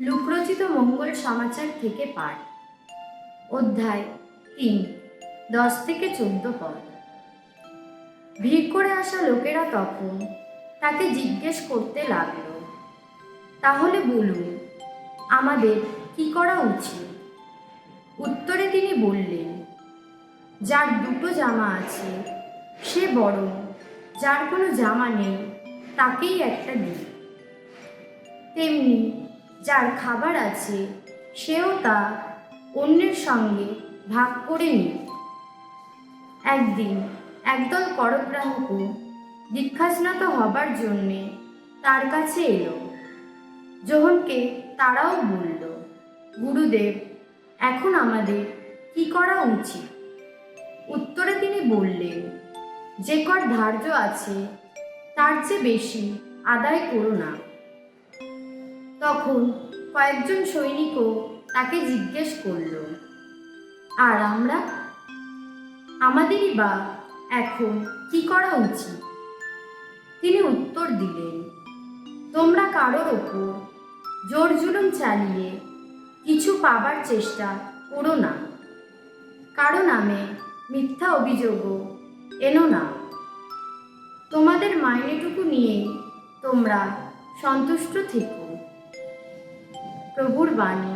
লুকরচিত মঙ্গল সমাচার থেকে পাঠ। অধ্যায় তিন, দশ থেকে চোদ্দ পদ। ভিড় করে আসা লোকেরা তখন তাকে জিজ্ঞেস করতে লাগল, তাহলে বলুন, আমাদের কি করা উচিত? উত্তরে তিনি বললেন, যার দুটো জামা আছে, সে বড় যার কোনো জামা নেই, তাকেই একটা দিন। তেমনি যার খাবার আছে, সেও তা অন্যের সঙ্গে ভাগ করে নিই একদিন একদল করগ্রাহক দীক্ষাস্নাত হবার জন্যে তার কাছে এলো। যোহনকে তারাও বলল, গুরুদেব, এখন আমাদের কি করা উচিত? উত্তরে তিনি বললেন, যে কর ধার্য আছে, তার চেয়ে বেশি আদায় করো না। তখন কয়েকজন সৈনিকও তাকে জিজ্ঞেস করল, আর আমরা? আমাদেরই বা এখন কি করা উচিত? তিনি উত্তর দিলেন, তোমরা কারোর ওপর জোর জুলুম চালিয়ে কিছু পাবার চেষ্টা করো না। কারও নামে মিথ্যা অভিযোগও এনো না। তোমাদের মাইনেটুকু নিয়ে তোমরা সন্তুষ্ট থেকো। প্রভুর বাণী